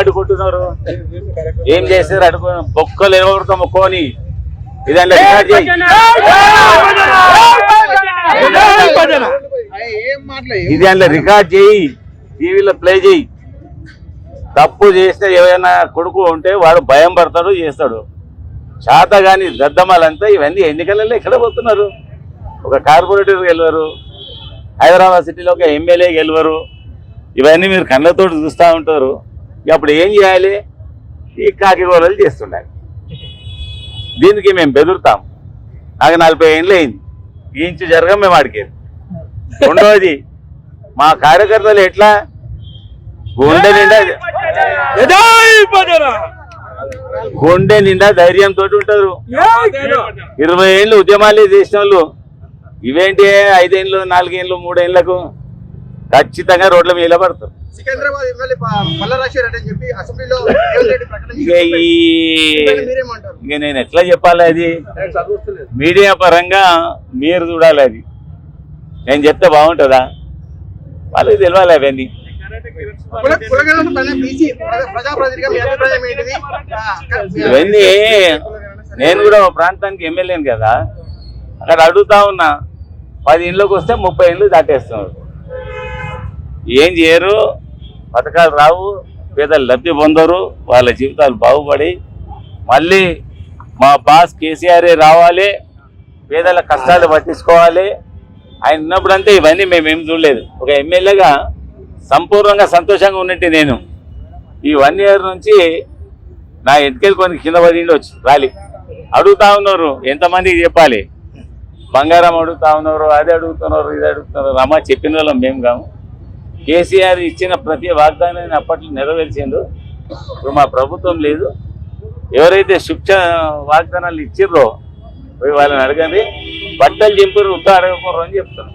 అడ్డుకుంటున్నారు ఏం చేస్తారు అడుగు బొక్కలు ఎవరితో మొక్కోని. ఇదంటే రికార్డ్ చేయి ఇది అందులో రికార్డ్ చేయి టీవీలో ప్లే చేయి. తప్పు చేస్తే ఏమైనా కొడుకు ఉంటే వాడు భయం పడతాడు చేస్తాడు. శాత గాని దద్దమ్మలంతా ఇవన్నీ ఎన్నికలలో ఎక్కడ పోతున్నారు. ఒక కార్పొరేటర్ గెలవరు హైదరాబాద్ సిటీలో ఒక ఎమ్మెల్యే గెలవరు. ఇవన్నీ మీరు కళ్ళతో చూస్తూ ఉంటారు. అప్పుడు ఏం చేయాలి? ఈ కాకిగోళలు చేస్తుండాలి. దీనికి మేము బెదురుతాం. నాకు నలభై ఏళ్ళు అయింది. ఈ ఇంచు జరగం మేము అడిగేది రెండవది మా కార్యకర్తలు ఎట్లా? గుండె నిండా గుండె నిండా ధైర్యంతో ఉంటారు. ఇరవై ఏళ్ళు ఉద్యమాలు చేసిన వాళ్ళు. ఇవేంటి? ఐదేళ్ళు నాలుగేళ్ళు మూడేళ్ళకు ఖచ్చితంగా రోడ్ల మీద పడతారు సికింద్రాబాద్ ఎమ్మెల్యే పల్ల రాజశేఖర్ అని చెప్పి అసెంబ్లీలో రేవంత్ రెడ్డి ప్రకటన ఇక నేను ఎట్లా చెప్పాలి అది? మీడియా పరంగా మీరు చూడాలి అది. నేను చెప్తే బాగుంటుందా? వాళ్ళకి తెలియాలి అవన్నీ. ఇవన్నీ నేను కూడా ఒక ప్రాంతానికి ఎమ్మెల్యేను కదా. అక్కడ అడుగుతా ఉన్నా పది ఇండ్లకు వస్తే ముప్పై ఇండ్లు దాటేస్తున్నారు. ఏం చేయరు పథకాలు రావు పేదలు లబ్ధి పొందరు వాళ్ళ జీవితాలు బాగుపడి మళ్ళీ మా బాస్ కేసీఆరే రావాలి పేదల కష్టాలు పట్టించుకోవాలి. ఆయన ఉన్నప్పుడంతా ఇవన్నీ మేమేం చూడలేదు. ఒక ఎమ్మెల్యేగా సంపూర్ణంగా సంతోషంగా ఉన్నట్టు నేను. ఈ వన్ ఇయర్ నుంచి నా ఎన్నికలు కొన్ని కింద పడి ఉండొచ్చు రాలి అడుగుతా ఉన్నారు ఎంతమందికి చెప్పాలి? బంగారం అడుగుతా ఉన్నారు అది అడుగుతున్నారు ఇది అడుగుతున్నారు. అమ్మ చెప్పిన వాళ్ళం మేము కాము. కేసీఆర్ ఇచ్చిన ప్రతి వాగ్దానాన్ని అప్పట్లో నెరవేర్చిండు. ఇప్పుడు మా ప్రభుత్వం లేదు. ఎవరైతే శుభ్చ వాగ్దానాలు ఇచ్చిర్రో పోయి వాళ్ళని అడగండి. బట్టలు చింపురు ఉత్త అడగకూడదు అని చెప్తాను